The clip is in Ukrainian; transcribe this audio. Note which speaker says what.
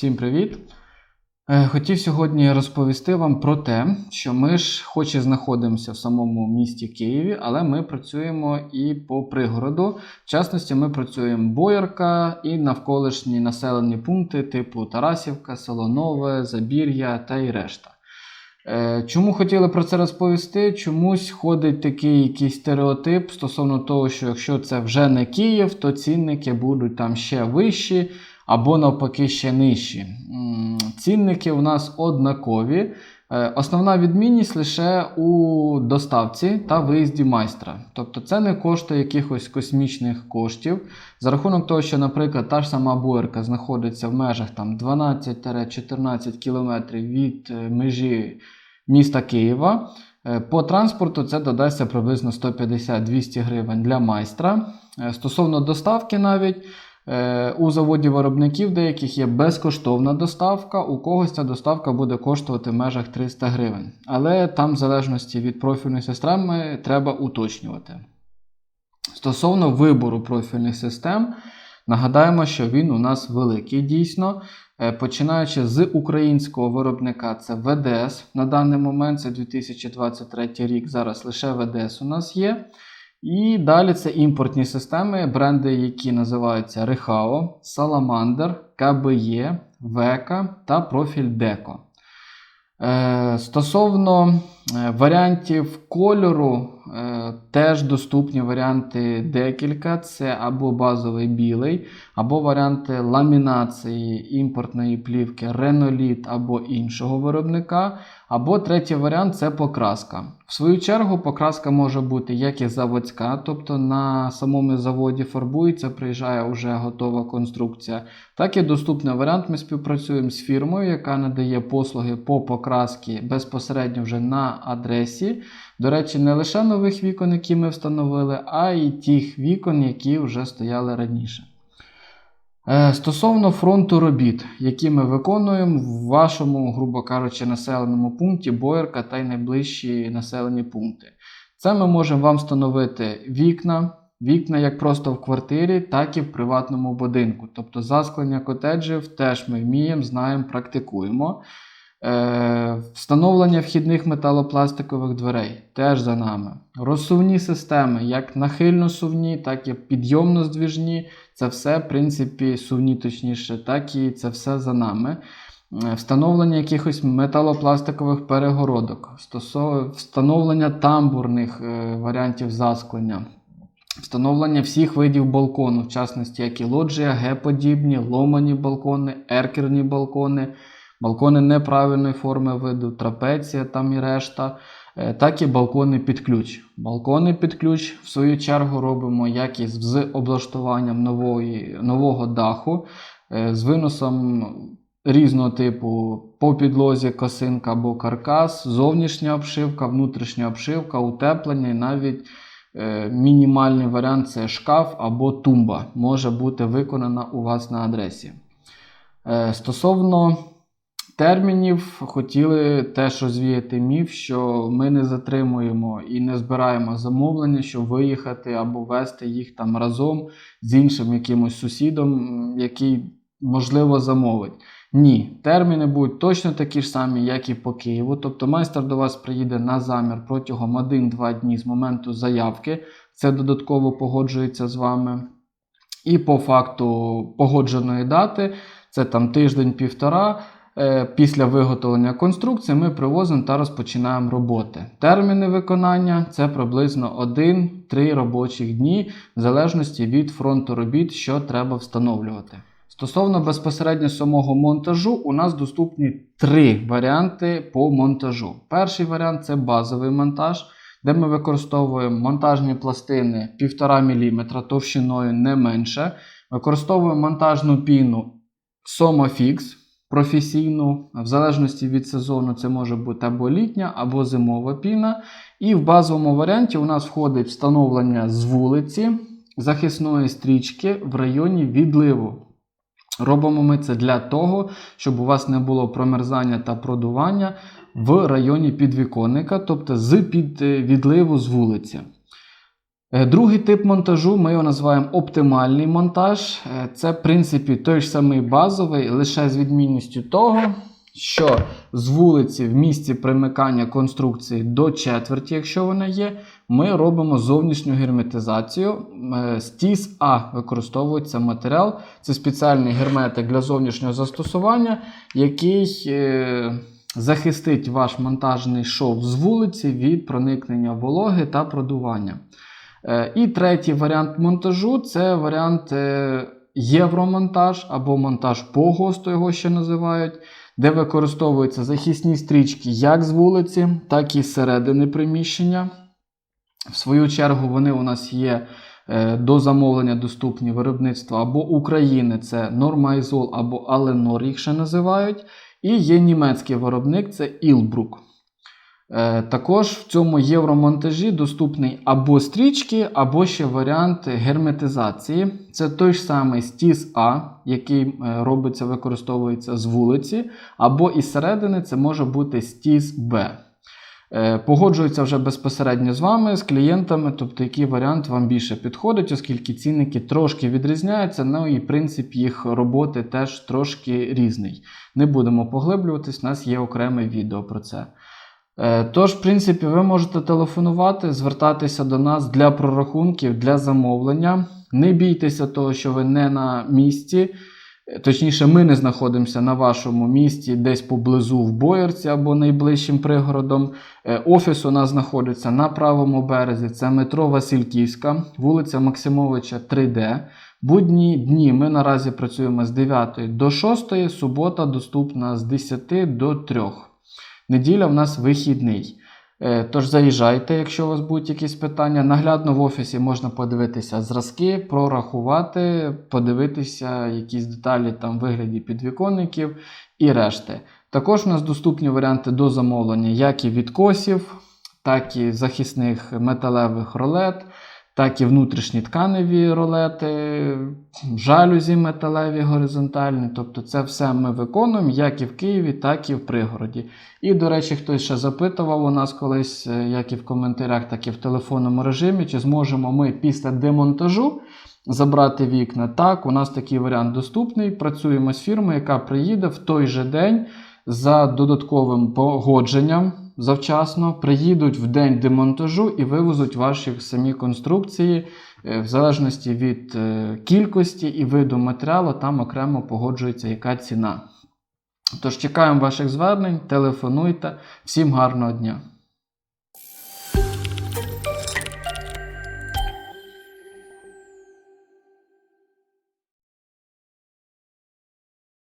Speaker 1: Всім привіт! Е, Хотів сьогодні розповісти вам про те, що ми ж, хоч і знаходимося в самому місті Києві, але ми працюємо і по пригороду. В частності, ми працюємо Боярка і навколишні населені пункти, типу Тарасівка, Село Нове, Забір'я та і решта. Е, Чому хотіли про це розповісти? Чомусь ходить такий якийсь стереотип стосовно того, що якщо це вже не Київ, то цінники будуть там ще вищі або навпаки ще нижчі. Цінники у нас однакові. Е, Основна відмінність лише у доставці та виїзді майстра. Тобто це не коштує якихось космічних коштів. За рахунок того, що, наприклад, та ж сама Буерка знаходиться в межах там 12-14 кілометрів від е, межі міста Києва. Е, По транспорту це додасться приблизно 150-200 гривень для майстра. Стосовно доставки навіть. Е, У заводів виробників деяких є безкоштовна доставка, у когось ця доставка буде коштувати в межах 300 гривень. Але там, в залежності від профільної системи, треба уточнювати. Стосовно вибору профільних систем, нагадаємо, що він у нас великий дійсно. Е, Починаючи з українського виробника, це ВДС на даний момент, це 2023 рік. Зараз лише ВДС у нас є. І далі це імпортні системи, бренди, які називаються Rehao, Salamander, KBE, Veka та профіль Deco. Е, Стосовно варіантів кольору, е, теж доступні варіанти декілька. Це або базовий білий, або варіанти ламінації імпортної плівки Renolith або іншого виробника. Або третій варіант це покраска. В свою чергу, покраска може бути як і заводська, тобто на самому заводі фарбується, приїжджає вже готова конструкція, так і доступний варіант. Ми співпрацюємо з фірмою, яка надає послуги по покрасці безпосередньо вже на адресі. До речі, не лише нових вікон, які ми встановили, а й тих вікон, які вже стояли раніше. Е, Стосовно фронту робіт, які ми виконуємо в вашому, грубо кажучи, населеному пункті Боярка та й найближчі населені пункти. Це ми можемо вам встановити вікна, вікна як просто в квартирі, так і в приватному будинку. Тобто засклення котеджів теж ми вміємо, знаємо, практикуємо. Е, Встановлення вхідних металопластикових дверей теж за нами. Розсувні системи, як нахильно-сувні, так і підйомно-здвіжні. Це все, в принципі, сувні точніше, так і це все за нами. Е, Встановлення якихось металопластикових перегородок, встановлення тамбурних е, варіантів засклення. Встановлення всіх видів балкону, в частності, як і лоджія, Г-подібні, ломані балкони, еркерні балкони, балкони неправильної форми виду, трапеція там і решта, е, так і балкони під ключ. Балкони під ключ, в свою чергу, робимо як із з облаштуванням нової, нового даху, е, з виносом різного типу по підлозі косинка або каркас, зовнішня обшивка, внутрішня обшивка, утеплення і навіть е, мінімальний варіант це шкаф або тумба може бути виконана у вас на адресі. Стосовно термінів, хотіли теж розвіяти міф, що ми не затримуємо і не збираємо замовлення, щоб виїхати або вести їх там разом з іншим якимось сусідом, який можливо замовить. Ні, терміни будуть точно такі ж самі, як і по Києву. Тобто майстер до вас приїде на замір протягом 1-2 дні з моменту заявки. Це додатково погоджується з вами. І по факту погодженої дати, це там тиждень-півтора. Е, Після виготовлення конструкції ми привозимо та розпочинаємо роботи. Терміни виконання це приблизно 1-3 робочих дні, в залежності від фронту робіт, що треба встановлювати. Стосовно безпосередньо самого монтажу, у нас доступні три варіанти по монтажу. Перший варіант це базовий монтаж, де ми використовуємо монтажні пластини 1,5 мм товщиною не менше. Використовуємо монтажну піну Somafix професійну, в залежності від сезону, це може бути або літня, або зимова піна. І в базовому варіанті у нас входить встановлення з вулиці захисної стрічки в районі відливу. Робимо ми це для того, щоб у вас не було промерзання та продування в районі підвіконника, тобто з під е, відливу з вулиці. Е, Другий тип монтажу ми його називаємо оптимальний монтаж. Е, Це, в принципі, той ж самий базовий, лише з відмінністю того, що з вулиці в місці примикання конструкції до четверті, якщо вона є, ми робимо зовнішню герметизацію. Е, З тіс А використовується матеріал. Це спеціальний герметик для зовнішнього застосування, який е, захистить ваш монтажний шов з вулиці від проникнення вологи та продування. Е, І третій варіант монтажу це варіант е, євромонтаж або монтаж по ГОСТу його ще називають, де використовуються захисні стрічки як з вулиці, так і з середини приміщення. В свою чергу, вони у нас є е, до замовлення доступні виробництва або України, це Нормайзол або Аленор, їх ще називають. І є німецький виробник, це Ilbruck. Е, Також в цьому євромонтажі доступний або стрічки, або ще варіант герметизації. Це той ж самий стіс А, який е, робиться, використовується з вулиці, або із середини це може бути стіс Б. Е, Погоджується вже безпосередньо з вами, з клієнтами, тобто який варіант вам більше підходить, оскільки цінники трошки відрізняються, ну і принцип їх роботи теж трошки різний. Не будемо поглиблюватись, у нас є окреме відео про це. Е, Тож, в принципі, ви можете телефонувати, звертатися до нас для прорахунків, для замовлення. Не бійтеся того, що ви не на місці. Е, Точніше, ми не знаходимося на вашому місці, десь поблизу в Боярці або найближчим пригородом. Е, Офіс у нас знаходиться на правому березі. Це метро Васильківська, вулиця Максимовича 3D. Будні дні ми наразі працюємо з 9 до 6, субота доступна з 10 до 3. Неділя в нас вихідний. Е, Тож заїжджайте, якщо у вас будуть якісь питання. Наглядно в офісі можна подивитися зразки, прорахувати, подивитися якісь деталі там вигляді підвіконників і решти. Також у нас доступні варіанти до замовлення як і відкосів, так і захисних металевих ролет, так і внутрішні тканеві ролети, жалюзі металеві горизонтальні. Тобто це все ми виконуємо як і в Києві, так і в пригороді. І, до речі, хтось ще запитував у нас колись, е, як і в коментарях, так і в телефонному режимі, чи зможемо ми після демонтажу забрати вікна. Так, у нас такий варіант доступний. Працюємо з фірмою, яка приїде в той же день за додатковим погодженням. Завчасно приїдуть в день демонтажу і вивезуть ваші самі конструкції Е, в залежності від е, кількості і виду матеріалу, там окремо погоджується яка ціна. Тож чекаємо ваших звернень, телефонуйте. Всім гарного дня!